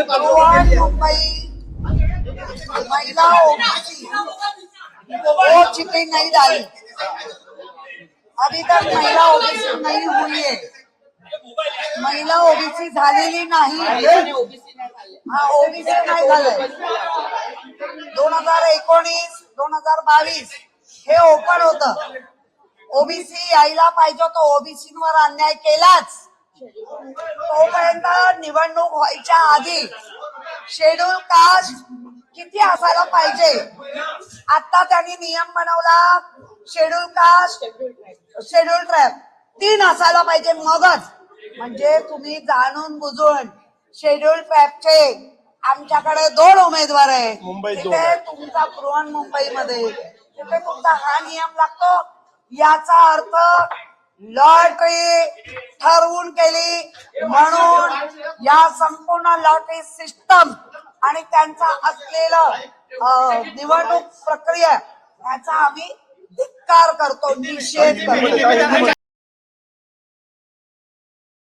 मुंबई. महिला ओबीसी. नहीं डाली अभी तक महिला ओबीसी नहीं हुई है महिला ओबीसी झालेली नाही. हा ओबीसी नाही झालंय दोन हजार एकोणीस दोन हजार बावीस हे ओपन होत. ओबीसी यायला पाहिजे तो ओबीसी वर अन्याय केलाच. तोपर्यंत निवडणूक व्हायच्या आधी शेड्यूल कास्ट किती असायला पाहिजे? आता त्यांनी नियम बनवला शेड्यूल कास्ट शेड्यूल ट्रॅप तीन असायला पाहिजे मगच. म्हणजे तुम्ही जाणून बुजून शेड्यूल ट्रॅपचे आमच्याकडे दोन उमेदवार दोन तिथे. तुमचा बृहन मुंबईमध्ये. तिथे तुमचा हा नियम लागतो. याचा अर्थ लॉटरी ठरवून केली. म्हणून या संपूर्ण लॉटरी सिस्टम आणि त्यांचा असलेलं निवडणूक प्रक्रिया याचा आम्ही धिक्कार करतो निषेध करतो.